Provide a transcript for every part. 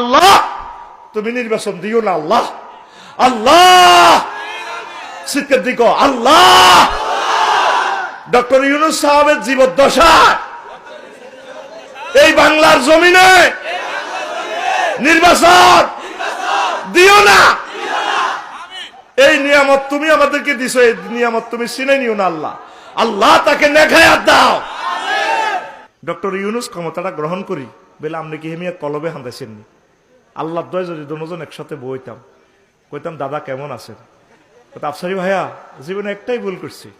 আল্লাহ, তুমি নির্বাচন দিও না আল্লাহ। আল্লাহ! শীতের দিক আল্লাহ! ডক্টর ইউনুস সাহেবের জীবদ্দশা এই বাংলার জমিনে নির্বাচন দিও না। এই নিয়ামত তুমি আমাদেরকে দিছো, এই নিয়ামত তুমি চিনে নিও না আল্লাহ। আল্লাহ তাকে নেখায়াত দাও। ডক্টর ইউনুস ক্ষমতাটা গ্রহণ করি। বলে আপনি কি হেমিয়া কলবে হান্দাইছেন নি? আল্লাহ দয় যদি দুজন একসাথে বইতাম কইতাম দাদা কেমন আছেন? আফসারি ভাইয়া জীবনে একটাই ভুল করছি।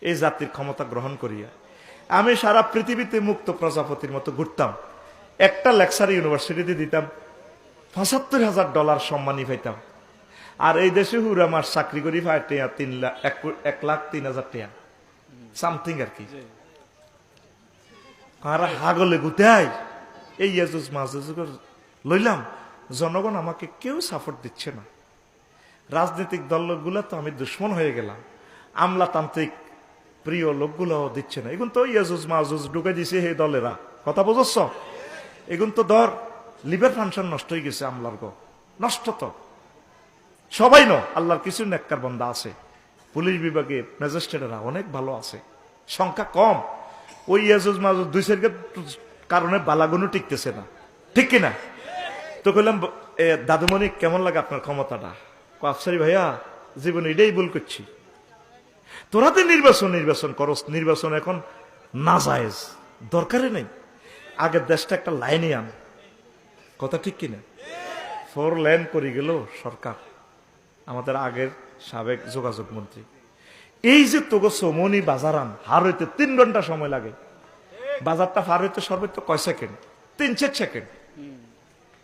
এই জাতির ক্ষমতা গ্রহণ করিয়া আমি সারা পৃথিবীতে মুক্ত প্রজাপতির মতো ঘুরতাম। একটা লেকচার ইউনিভার্সিটিতে দিতাম পঁচাত্তর হাজার ডলার সম্মানী পাইতাম। আর এই দেশে হুর আমার চাকরি করি পায় টেয়া তিন লাখ এক লাখ তিন হাজার টেয়া। সামথিং আর কি। আর হাগলে গুতাই। এই ইয়াজুজ মাহুজ লইলাম। জনগণ আমাকে কেউ সাপোর্ট দিচ্ছে না। রাজনৈতিক দলগুলো তো আমি দুশ্মন হয়ে গেলাম। আমলাতান্ত্রিক প্রিয় লোকগুলো দিচ্ছে না। এখন তো ইয়াজুজ মাহুজ ঢুকে দিছে সেই দলেরা। কথা বুঝছ? এখন তো ধর লিভার ফাংশন নষ্ট হয়ে গেছে আমলার গো। নষ্ট তো। সবাই ন, আল্লাহর কিছু নেককার বন্ধা আছে। পুলিশ বিভাগে ম্যাজিস্ট্রেটরা অনেক ভালো আছে। সংখ্যা কম। ওই ইয়াজুজ মাজুজ দুই সেরকে কারণে বালাগুনো টিকতেছে না। ঠিক কিনা? তো কইলাম দাদুমণি, কেমন লাগে আপনার ক্ষমতাটা? আফসারি ভাইয়া, জীবনে এটাই ভুল করছি। তোরা তো নির্বাচন নির্বাচন করস, নির্বাচন এখন না জায়েজ দরকারে নেই। আগের দেশটা একটা লাইনে আন। কথা ঠিক কিনা? ফোর লেন করে গেল সরকার, আমাদের আগের সাবেক যোগাযোগ মন্ত্রী। এই যে তোগো সমনি বাজারান হার হইতে তিন ঘণ্টা সময় লাগে। বাজারটা পার হইতে সর্বোচ্চ কয় সেকেন্ড? তিন চার সেকেন্ড।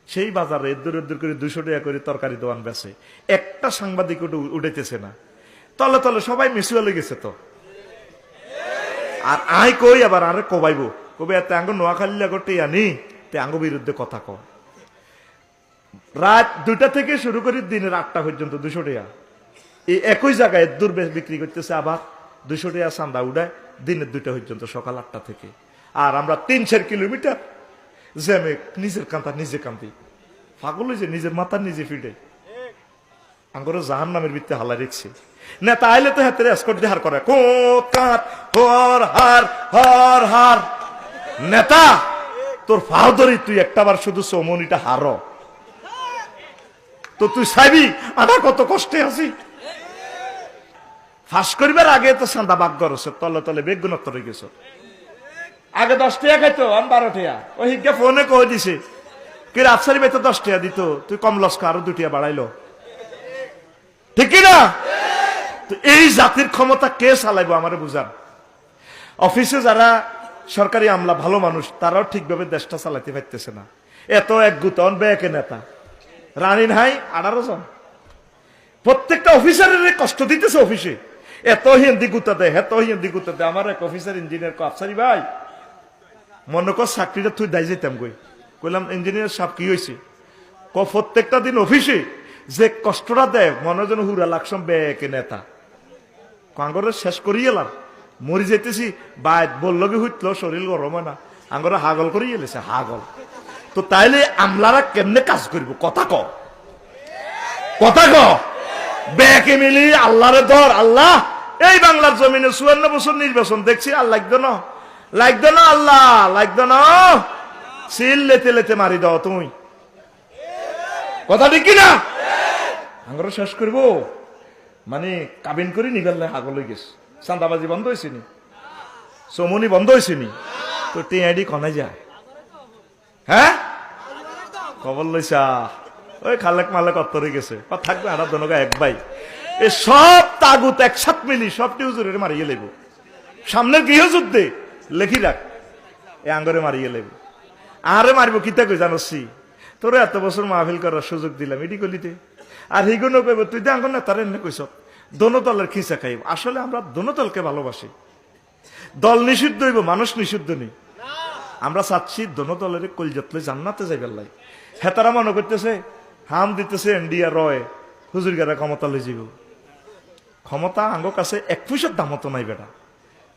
সেই বাজারে এদ্দুর এদ্দুর করে দুশো টাকা করে তরকারি দোয়ান বেছে। একটা সাংবাদিক উঠে উঠেতেছে না। তলে তলে সবাই মিসুয়ালে গেছে তো। আর আই কই আবার আরে কবাইব? কবে এত আঙ্গ নোয়াখালী লাগতে আনি তে আঙ্গ বিরুদ্ধে কথা কয় রাত দুইটা থেকে শুরু করে দিনের আটটা পর্যন্ত দুশো টাকা। এই একই জায়গায় দূর বিক্রি করতেছে আবার দুশো টাকা চান্দা উড়ায় দিনের দুইটা পর্যন্ত সকাল আটটা থেকে। আর আমরা তিন চার কিলোমিটার জ্যামে নিজের কান্তা, নিজে কান্দি পাগল হয়েছে নিজের মাথা নিজে ফিটে। আঙ্গর জাহান নামের ভিত্তি হালা রেখছে। নেতা আইলে তো হাতে এসকট দেহার করে। কো কাঁত, হর হার হর হার। নেতা, তোর ফাও ধরি তুই একটাবার শুধু চৌমনিটা হারো। তো তুই চাইবি আধা কত কষ্টে আছি। ফাঁস করিবার আগে তো সান্দা বাগ গরছে তলে তলে বেগ গুণত্ব রয়ে গেছ আগে দশ টাকা খাইতো, আমি বারো টাকা ওই হিজ্ঞা ফোনে কয়ে দিছে? কি রাফসারি বেতো দশ টাকা দিত? তুই কম লস্ক আরও দুটিয়া বাড়াইলো। ঠিক না এই জাতির ক্ষমতা কে চালাইবো আমারে বুঝান? অফিসে যারা সরকারি আমলা, ভালো মানুষ, তারাও ঠিকভাবে দেশটা চালাইতে পারতেছে না। এত এক গুতন বেকে নেতা। রানী নাই, আঠারো জন। প্রত্যেকটা অফিসারের কষ্ট দিতেছে অফিসে। এত হিন্দি গুতা দেয় এত হিন্দি গুতা দেয় আমার এক অফিসার ইঞ্জিনিয়ার কো, আফসারি ভাই। মনে কর চাকরিটা তুই দায় যেতাম কই কইলাম ইঞ্জিনিয়ার সাহেব, কি হয়েছে ক প্রত্যেকটা দিন অফিসে যে কষ্টটা দেয়, মনে যেন হুরা লাগসম বেকে নেতা। কাঙ্গরে শেষ করি এলাম। মরি যেতেছি বাইত বলল কি হইতল শরীর গরম না। আঙ্গরে হাগল করি এলেছে, হাগল। তো তাইলে আমলারা কেমনে কাজ করব কথা ক। কথা ক। বেকে মিলি আল্লাহরে ধর আল্লাহ, এই বাংলার জমিনে চুয়ান্ন বছর নির্বাচন দেখছি লাগতো না? লাগতো না আল্লাহ লাগতো না সিল লেতে লেতে মারি দাও তুমি কথা ঠিক কিনা আঙ্গরে শেষ করব মানে কাবিন করে আগলৈ গেছে চান্দাবাজি বন্ধ হয়েছে নি চমনি বন্ধ হয়েছে নি তো টিআইডি কনে যায় হ্যাঁ খবর লইছা ওই খালেক মালেক অত্তরে গেছে থাকবে আড়া দনগা এক ভাই এ সব তাগুত একসাথ মিলি সব টিউজুরের মারিয়ে লেব সামনের গৃহযুদ্ধে লেখি রাখ এ আঙ্গরে মারিয়ে লেব। আরে মারিব কিতা কই জানসি তোর এত বছর মাহফিল করার সুযোগ দিলাম এটি গলিতে আর হিগুনো কইব তুই তো না তার এনে কইস দোনো দলের খিসা খাইব আসলে আমরা দোনো ভালোবাসি। দল নিষিদ্ধ হইব, মানুষ নিষিদ্ধ নেই। আমরা চাচ্ছি দোনো কলজাতলে জান্নাতে যাইবার লাই হেতারা মনে করতেছে, হাম দিতেছে এনডিয়া রয় হুজুর গেরা ক্ষমতা লই যাব ক্ষমতা আঙ্গ কাছে এক পয়সার দামতো নাই বেটা।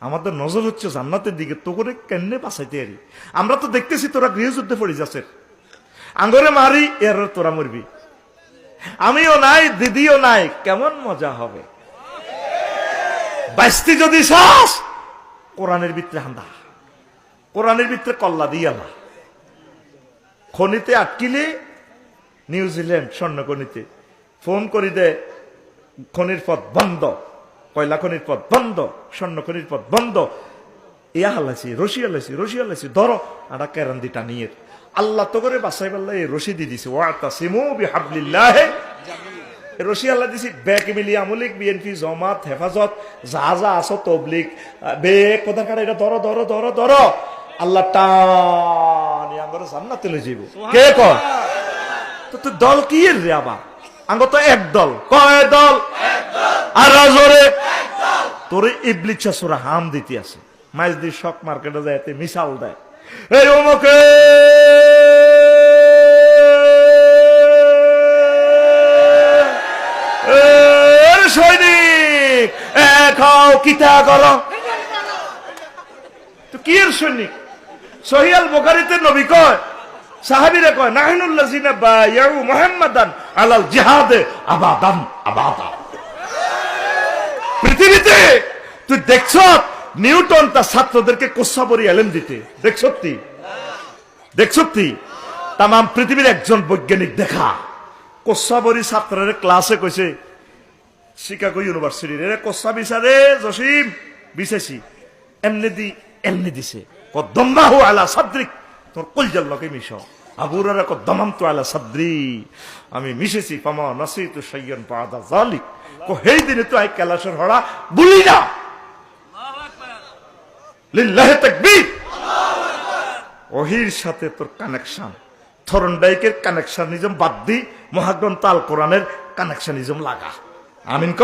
আমাদের নজর হচ্ছে জান্নাতের দিকে তো করে কেমনে বাঁচাইতে আরি আমরা তো দেখতেছি তোরা গৃহযুদ্ধে পড়ে যাচ্ছে। আঙ্গরে মারি এর তোরা মরবি। আমিও নাই, দিদিও নাই, কেমন মজা হবে? বাইশটি যদি শ্বাস কোরআনের ভিতরে হান্দা। কোরআনের ভিতরে কল্লা দিয়ালা খনিতে আটকিলে, নিউজিল্যান্ড স্বর্ণকনিতে ফোন করি দে খনির পথ বন্ধ। কয়লা খনির পথ বন্ধ স্বর্ণ খনির পথ বন্ধ। ইয়া হালাইছি রশি হালাইছি রশি হালাইছি ধরো আটা কেরান্দি টানিয়ে। আল্লাহ তো করে বাসাই পাল্লা এই রশি দিয়ে দিছে। ওয়াতা সিমু বিহাবলিল্লাহ রশি আল্লাহ দিছি ব্যাক মিলি আমলিক বিএনপি জমাত হেফাজত যা যা আছো তবলিক। বেগ কোথার কাটা এটা ধরো ধরো ধরো ধরো। আল্লাহ টানি আঙ্গরে জান্নাতে লই যাইব। কে কয়? তো তুই দল কি রে আবার? আঙ্গ তো এক দল। কয় দল? আর জোরে। তোরে ইবলিচ্ছা সুরা হাম দিতে আছে। মাইজ দি শক মার্কেটে যায় মিশাল দেয়। এই অমুকে! সৈনিক খাও কিতা করো। তো কি এর সৈনিক? সহিয়াল বোকারিতে নবী কয়, সাহাবিরে কয়, নাহিনুল্লাযিনা বায়াউ মুহাম্মাদান আলাল জিহাদে আবাদান আবাদা। পৃথিবীতে তুই দেখছ, নিউটন তার ছাত্রদেরকে কোসাবরি এলেন দিতে। দেখছতি দেখছতি তাম পৃথিবীর একজন বৈজ্ঞানিক দেখা। ছাত্রের ক্লাসে কইছে, শিকাগো ইউনিভার্সিটির। এরে কোসা বিচারে জসিম এমনি দি, এমনি দিছে। কদ্দম্বাহু আলা সাদ্রিক। তোর কলজার লগে মিশ। আবুরার কদ্দমাম তো আলা সাদ্রি। আমি মিশেছি পামা নাসি তু পাদা জালিক সেই দিনে তো আই ক্যালাসের হড়া, বলি না। লিল্লাহে তাকবীর। ওহির সাথে তোর কানেকশন থরনডাইকের কানেকশনিজম বাদ দি, মহাগ্রন্থ আল কোরআনের কানেকশনিজম লাগা। আমিন ক।